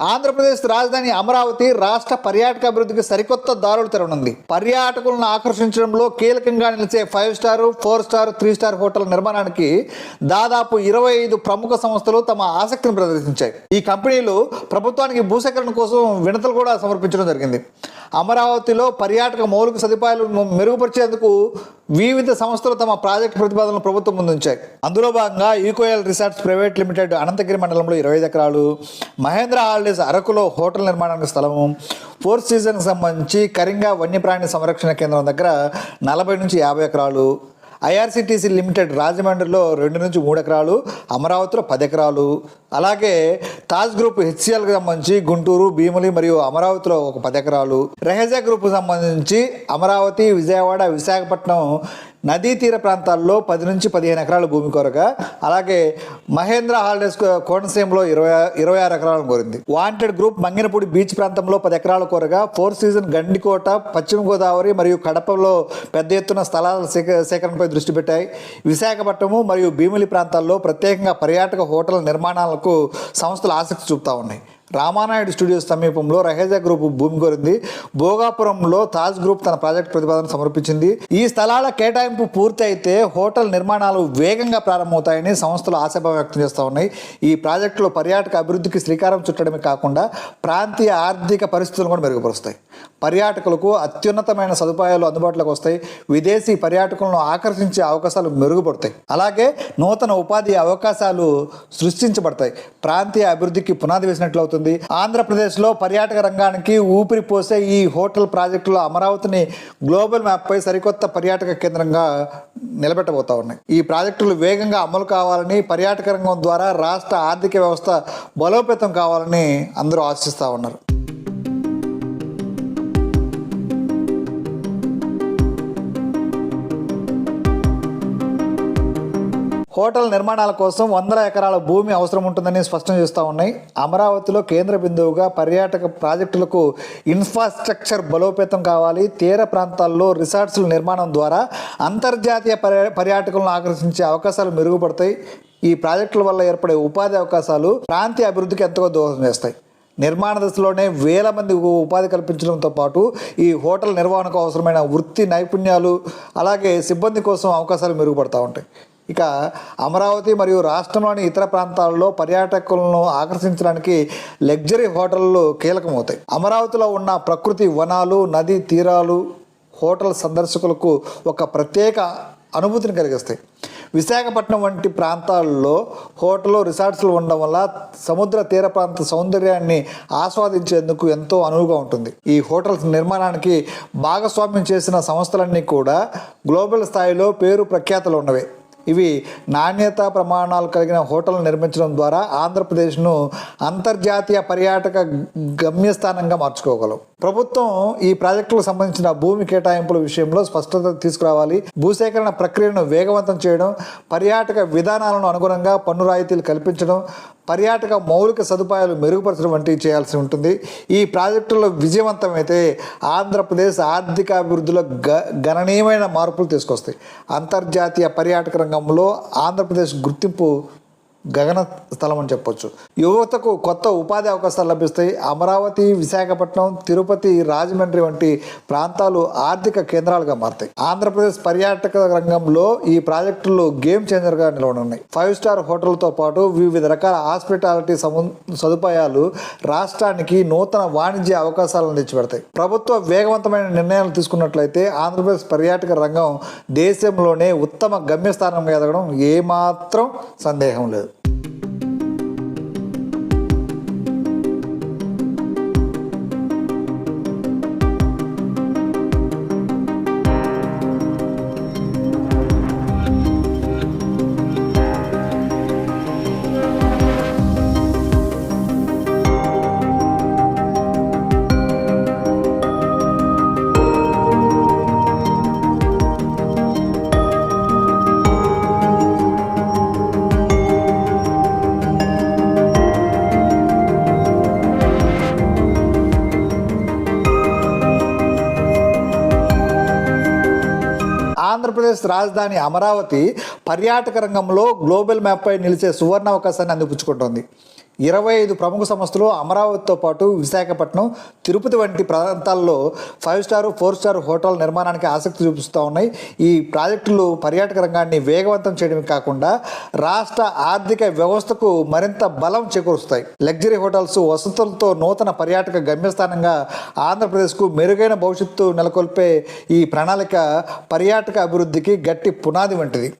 ఆంధ్రప్రదేశ్ రాజధాని అమరావతి రాష్ట్ర పర్యాటక అభివృద్ధికి సరికొత్త దారులు తెరవనుంది. పర్యాటకులను ఆకర్షించడంలో కీలకంగా నిలిచే five star four star three star hotel నిర్మాణానికి దాదాపు ఇరవై ఐదు ప్రముఖ సంస్థలు తమ ఆసక్తిని ప్రదర్శించాయి. ఈ కంపెనీలు ప్రభుత్వానికి భూసేకరణ కోసం వినతులు కూడా సమర్పించడం జరిగింది. అమరావతిలో పర్యాటక మౌలిక సదుపాయాలు మెరుగుపరిచేందుకు వివిధ సంస్థలు తమ ప్రాజెక్టు ప్రతిపాదనలు ప్రభుత్వం ముందుంచాయి. అందులో భాగంగా ఈకోయల్ రిసార్ట్స్ ప్రైవేట్ లిమిటెడ్ అనంతగిరి మండలంలో ఇరవై ఎకరాలు మహేంద్ర హాలిడేస్ అరకులో హోటల్ నిర్మాణానికి స్థలము ఫోర్ సీజన్కి సంబంధించి కరింగా వన్యప్రాణి సంరక్షణ కేంద్రం దగ్గర నలభై నుంచి యాభై ఎకరాలు ఐఆర్సిటీసీ లిమిటెడ్ రాజమండ్రిలో రెండు నుంచి మూడు ఎకరాలు అమరావతిలో పది ఎకరాలు అలాగే తాజ్ గ్రూప్ హెచ్సిఎల్కి సంబంధించి గుంటూరు భీములి మరియు అమరావతిలో ఒక పది ఎకరాలు. రెహజా గ్రూప్ సంబంధించి అమరావతి విజయవాడ విశాఖపట్నం నదీ తీర ప్రాంతాల్లో పది నుంచి పదిహేను ఎకరాల భూమి కొరగా అలాగే మహేంద్ర హాలిడేస్ కోనసీమలో ఇరవై ఇరవై ఆరు ఎకరాలను కోరింది. వాంటెడ్ గ్రూప్ మంగినపూడి బీచ్ ప్రాంతంలో పది ఎకరాల కోరగా ఫోర్ సీజన్ గండికోట పశ్చిమ గోదావరి మరియు కడపలో పెద్ద ఎత్తున స్థలాల సేక సేకరణపై దృష్టి పెట్టాయి. విశాఖపట్నము మరియు భీమిలి ప్రాంతాల్లో ప్రత్యేకంగా పర్యాటక హోటల్ నిర్మాణాల నిర్మాణాలకు సంస్థలు ఆసక్తి చూపుతా ఉన్నాయి. రామానాయుడు స్టూడియోస్ సమీపంలో రహేజా గ్రూప్ భూమి కోరింది. భోగాపురంలో తాజ్ గ్రూప్ తన ప్రాజెక్ట్ ప్రతిపాదన సమర్పించింది. ఈ స్థలాల కేటాయింపు పూర్తి అయితే హోటల్ నిర్మాణాలు వేగంగా ప్రారంభమవుతాయని సంస్థలు ఆశాభావం వ్యక్తం చేస్తూ ఉన్నాయి. ఈ ప్రాజెక్టులో పర్యాటక అభివృద్ధికి శ్రీకారం చుట్టడమే కాకుండా ప్రాంతీయ ఆర్థిక పరిస్థితులను కూడా మెరుగుపరుస్తాయి. పర్యాటకులకు అత్యున్నతమైన సదుపాయాలు అందుబాటులోకి వస్తాయి. విదేశీ పర్యాటకులను ఆకర్షించే అవకాశాలు మెరుగుపడతాయి. అలాగే నూతన ఉపాధి అవకాశాలు సృష్టించబడతాయి. ప్రాంతీయ అభివృద్ధికి పునాది వేసినట్లు అవుతుంది. ఆంధ్రప్రదేశ్లో పర్యాటక రంగానికి ఊపిరి పోసే ఈ హోటల్ ప్రాజెక్టులో అమరావతిని గ్లోబల్ మ్యాప్పై సరికొత్త పర్యాటక కేంద్రంగా నిలబెట్టబోతా ఉన్నాయి. ఈ ప్రాజెక్టులు వేగంగా అమలు కావాలని పర్యాటక రంగం ద్వారా రాష్ట్ర ఆర్థిక వ్యవస్థ బలోపేతం కావాలని అందరూ ఆశిస్తూ ఉన్నారు. హోటల్ నిర్మాణాల కోసం వందల ఎకరాల భూమి అవసరం ఉంటుందని స్పష్టం చేస్తూ ఉన్నాయి. అమరావతిలో కేంద్ర బిందువుగా పర్యాటక ప్రాజెక్టులకు ఇన్ఫ్రాస్ట్రక్చర్ బలోపేతం కావాలి. తీర ప్రాంతాల్లో రిసార్ట్స్ల నిర్మాణం ద్వారా అంతర్జాతీయ పర్యా పర్యాటకులను ఆకర్షించే అవకాశాలు మెరుగుపడతాయి. ఈ ప్రాజెక్టుల వల్ల ఏర్పడే ఉపాధి అవకాశాలు ప్రాంతీయ అభివృద్ధికి ఎంతగా దోహదం చేస్తాయి. నిర్మాణ దశలోనే వేల మంది ఉపాధి కల్పించడంతో పాటు ఈ హోటల్ నిర్వహణకు అవసరమైన వృత్తి నైపుణ్యాలు అలాగే సిబ్బంది కోసం అవకాశాలు మెరుగుపడతా ఉంటాయి. ఇక అమరావతి మరియు రాష్ట్రంలోని ఇతర ప్రాంతాల్లో పర్యాటకులను ఆకర్షించడానికి లగ్జరీ హోటళ్ళు కీలకమవుతాయి. అమరావతిలో ఉన్న ప్రకృతి వనాలు నదీ తీరాలు హోటల్ సందర్శకులకు ఒక ప్రత్యేక అనుభూతిని కలిగిస్తాయి. విశాఖపట్నం వంటి ప్రాంతాల్లో హోటల్ రిసార్ట్స్లు ఉండడం వల్ల సముద్ర తీర ప్రాంత సౌందర్యాన్ని ఆస్వాదించేందుకు ఎంతో అనువుగా ఉంటుంది. ఈ హోటల్స్ నిర్మాణానికి భాగస్వామ్యం చేసిన సంస్థలన్నీ కూడా గ్లోబల్ స్థాయిలో పేరు ప్రఖ్యాతలు ఉన్నవి. ఇవి నాణ్యత ప్రమాణాలు కలిగిన హోటల్ నిర్మించడం ద్వారా ఆంధ్రప్రదేశ్ను అంతర్జాతీయ పర్యాటక గమ్యస్థానంగా మార్చుకోగలవు. ప్రభుత్వం ఈ ప్రాజెక్టులకు సంబంధించిన భూమి కేటాయింపుల విషయంలో స్పష్టత తీసుకురావాలి. భూసేకరణ ప్రక్రియను వేగవంతం చేయడం పర్యాటక విధానాలను అనుగుణంగా పన్ను రాయితీలు కల్పించడం పర్యాటక మౌలిక సదుపాయాలు మెరుగుపరచడం వంటివి చేయాల్సి ఉంటుంది. ఈ ప్రాజెక్టులో విజయవంతమైతే ఆంధ్రప్రదేశ్ ఆర్థికాభివృద్ధిలో గ గణనీయమైన మార్పులు తీసుకొస్తాయి. అంతర్జాతీయ పర్యాటక రంగంలో ఆంధ్రప్రదేశ్ గుర్తింపు గగన స్థలం అని చెప్పొచ్చు. యువతకు కొత్త ఉపాధి అవకాశాలు లభిస్తాయి. అమరావతి విశాఖపట్నం తిరుపతి రాజమండ్రి వంటి ప్రాంతాలు ఆర్థిక కేంద్రాలుగా మారుతాయి. ఆంధ్రప్రదేశ్ పర్యాటక రంగంలో ఈ ప్రాజెక్టులు గేమ్ చేంజర్గా నిలవనున్నాయి. ఫైవ్ స్టార్ హోటల్తో పాటు వివిధ రకాల హాస్పిటాలిటీ సము సదుపాయాలు రాష్ట్రానికి నూతన వాణిజ్య అవకాశాలను తెచ్చిపెడతాయి. ప్రభుత్వ వేగవంతమైన నిర్ణయాలు తీసుకున్నట్లయితే ఆంధ్రప్రదేశ్ పర్యాటక రంగం దేశంలోనే ఉత్తమ గమ్యస్థానంగా ఎదగడం ఏమాత్రం సందేహం లేదు. ఆంధ్రప్రదేశ్ రాజధాని అమరావతి పర్యాటక రంగంలో గ్లోబల్ మ్యాప్పై నిలిచే సువర్ణ అవకాశాన్ని అందిపుచ్చుకుంటోంది. ఇరవై ఐదు ప్రముఖ సంస్థలు అమరావతితో పాటు విశాఖపట్నం తిరుపతి వంటి ప్రాంతాల్లో five star four star hotel నిర్మాణానికి ఆసక్తి చూపిస్తూ ఉన్నాయి. ఈ ప్రాజెక్టులు పర్యాటక రంగాన్ని వేగవంతం చేయడమే కాకుండా రాష్ట్ర ఆర్థిక వ్యవస్థకు మరింత బలం చేకూరుస్తాయి. లగ్జరీ హోటల్స్ వసతులతో నూతన పర్యాటక గమ్యస్థానంగా ఆంధ్రప్రదేశ్కు మెరుగైన భవిష్యత్తు నెలకొల్పే ఈ ప్రణాళిక పర్యాటక అభివృద్ధికి గట్టి పునాది వంటిది.